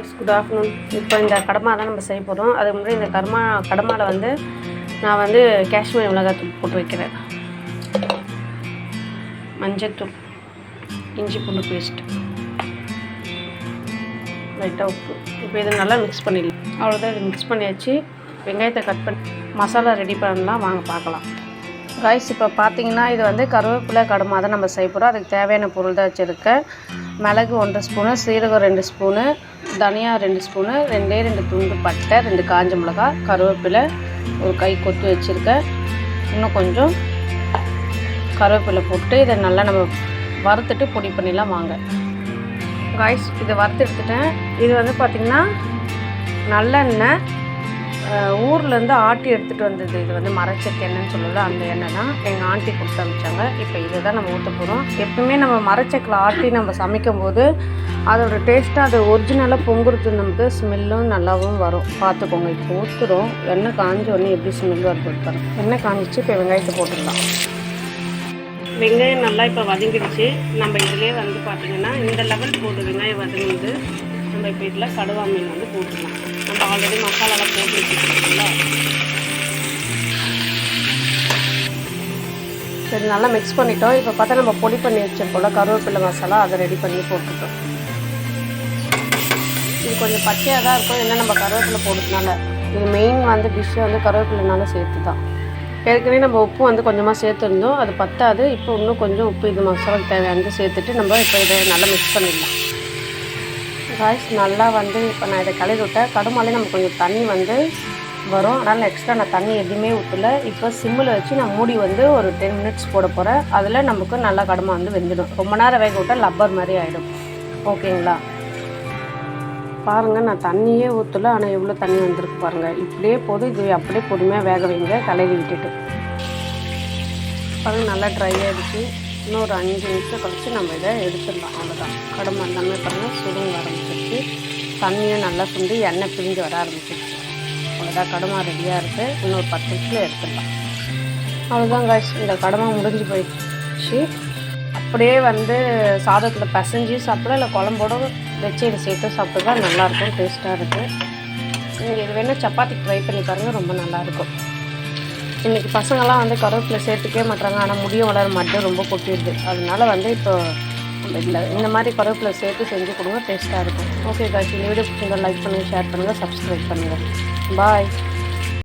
Guys good afternoon இப்போ இந்த கடமா தான் நம்ம செய்ய போகிறோம் அதுக்கு முன்னாடி இந்த கர்மா கடமாவில் வந்து நான் வந்து காஷ்மீர் மிளகாத்தூள் போட்டு வைக்கிறேன். மஞ்சத்தூள் இஞ்சி பூண்டு பேஸ்ட் லைட்டாக உப்பு. இப்போ இதை நல்லா மிக்ஸ் பண்ணிடலாம். அவ்வளோதான் இது மிக்ஸ் பண்ணியாச்சு. வெங்காயத்தை கட் பண்ணி மசாலா ரெடி பண்ணலாம். வாங்க பார்க்கலாம். காய்ஸ் இப்போ பார்த்தீங்கன்னா இது வந்து கருவேப்பிலை கடுமா தான் நம்ம செய்ய போகிறோம் அதுக்கு தேவையான பொருள் தான் வச்சுருக்கேன். மிளகு ஒன்றரை ஸ்பூனு சீரகம் ரெண்டு ஸ்பூனு தனியா ரெண்டு ஸ்பூனு ரெண்டே ரெண்டு துண்டு பட்டை ரெண்டு காஞ்ச மிளகா கருவேப்பிலை ஒரு கை கொத்து வச்சுருக்கேன். இன்னும் கொஞ்சம் கருவேப்பிலை போட்டு இதை நல்லா நம்ம வறுத்துட்டு பொடி பண்ணிடலாம் வாங்க. காய்ஸ் இதை வறுத்து எடுத்துட்டேன். இது வந்து பார்த்திங்கன்னா நல்லெண்ணெய் ஊர்லேருந்து ஆட்டி எடுத்துகிட்டு வந்தது இது வந்து மரச்செக்கு எண்ணெய்னு சொல்லல அந்த எண்ணெய் தான் எங்கள் ஆண்டி கொடுத்து அனுப்பிச்சாங்க. இப்போ இதை தான் நம்ம ஊற்ற போகிறோம் எப்பவுமே நம்ம மரச்செக்கில் ஆட்டி நம்ம சமைக்கும் போது அதோட டேஸ்ட்டாக அது ஒரிஜினலாக பொங்குறது நமக்கு ஸ்மெல்லும் நல்லாவும் வரும். பார்த்துக்கோங்க இப்போ ஊற்றுறோம் எண்ணெய் காஞ்ச உடனே எப்படி ஸ்மெல் வருது பாருங்க. எண்ணெய் காஞ்சிச்சு இப்போ வெங்காயத்தை போட்டுடலாம். வெங்காயம் நல்லா இப்போ வதங்கிடுச்சு. நம்ம இதிலே வந்து பார்த்திங்கன்னா இந்த லெவல் போட்டு வெங்காயம் வதங்குது நம்ம இப்போ இதில் கடுவா மீன் வந்து போட்டுக்கலாம் நம்ம ஆல்ரெடி மசாலாலாம் போட்டு வச்சுருக்கோம்ல. சரி நல்லா மிக்ஸ் பண்ணிட்டோம். இப்போ பார்த்தா நம்ம பொடி பண்ணி வச்சிருக்கோம்ல கருவேப்பிலை மசாலா அதை ரெடி பண்ணி போட்டுட்டோம் இது கொஞ்சம் பச்சையாக தான் இருக்கும். என்ன நம்ம கருவேப்பிலை போடுறதுனால. இது மெயின் வந்து டிஷ்ஷு வந்து கருவேப்பிலைனால சேர்த்து தான் ஏற்கனவே நம்ம உப்பு வந்து கொஞ்சமாக சேர்த்துருந்தோம். அது பத்தாது. இப்போ இன்னும் கொஞ்சம் உப்பு இது மசாலாவுக்கு தேவையானது சேர்த்துட்டு நம்ம இப்போ இதை நல்லா மிக்ஸ் பண்ணிடலாம். காய்ஸ் நல்லா வந்து இப்போ நான் இதை கழுவி விட்டேன். கடுமாலே நமக்கு கொஞ்சம் தண்ணி வந்து வரும். அதனால் எக்ஸ்ட்ரா நான் தண்ணி எதுவுமே ஊற்றல இப்போ சிம்மில் வச்சு நான் மூடி வந்து ஒரு டென் மினிட்ஸ் போட போகிறேன் அதில் நமக்கு நல்லா கடுமா வந்து வெந்துடும். ரொம்ப நேரம் வேக விட்டால் லப்பர் மாதிரி ஆகிடும் ஓகேங்களா? பாருங்கள் நான் தண்ணியே ஊற்றல ஆனால் எவ்வளோ தண்ணி வந்திருக்கு பாருங்கள் இப்படியே போதும் இது அப்படியே பொறுமையாக வேக வைங்க. கலரி விட்டுட்டு. பாருங்கள் நல்லா ட்ரை ஆகிடுச்சு இன்னும் ஒரு அஞ்சு நிமிஷம் கழித்து நம்ம இதை எடுத்துடலாம். அவ்வளோதான் கடமை எல்லாமே பாருங்கள் சுருங்க ஆரம்பிச்சிருச்சு. தண்ணியும் நல்லா சுண்டி எண்ணெய் பிரிஞ்சு வர ஆரம்பிச்சிருச்சு. அவ்வளோதான் கடமா ரெடியாக இருக்குது இன்னொரு பத்து நிமிஷத்தில் எடுத்துடலாம். அவ்வளோதான் காய்ச்சி இந்த கடமை முடிஞ்சு போயிடுச்சு. அப்படியே வந்து சாதத்தில் பிசைஞ்சு சாப்பிட இல்லை குழம்போட வச்சு இதை சேர்த்து சாப்பிட்டா நல்லாயிருக்கும் டேஸ்ட்டாக இருக்குது நீங்கள் இது வேணால் சப்பாத்திக்கு ட்ரை பண்ணி பாருங்கள் ரொம்ப நல்லாயிருக்கும் இன்றைக்கி பசங்கள்லாம் வந்து கருவேப்பிலை சேர்த்துக்கவே மாட்டாங்க ஆனால் முடியும் வளர மட்டும் ரொம்ப கொட்டிடுது. அதனால வந்து இப்போ இல்லை இதில் இந்த மாதிரி கருவேப்பிலை சேர்த்து செஞ்சு கொடுங்க டேஸ்ட்டாக இருக்கும். ஓகே காய்ச்சி இந்த வீடியோ பிடிச்சிருந்தா லைக் பண்ணுங்கள் ஷேர் பண்ணுங்கள் சப்ஸ்கிரைப் பண்ணுங்கள் பாய்